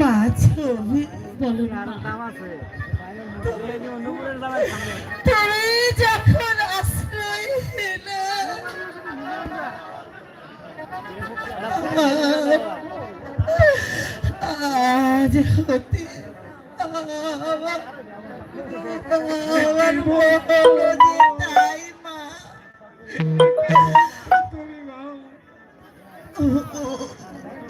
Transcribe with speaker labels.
Speaker 1: মা ছবি। বলো না। তুমি যখন আশ্রয় আজ হতে আমার আমার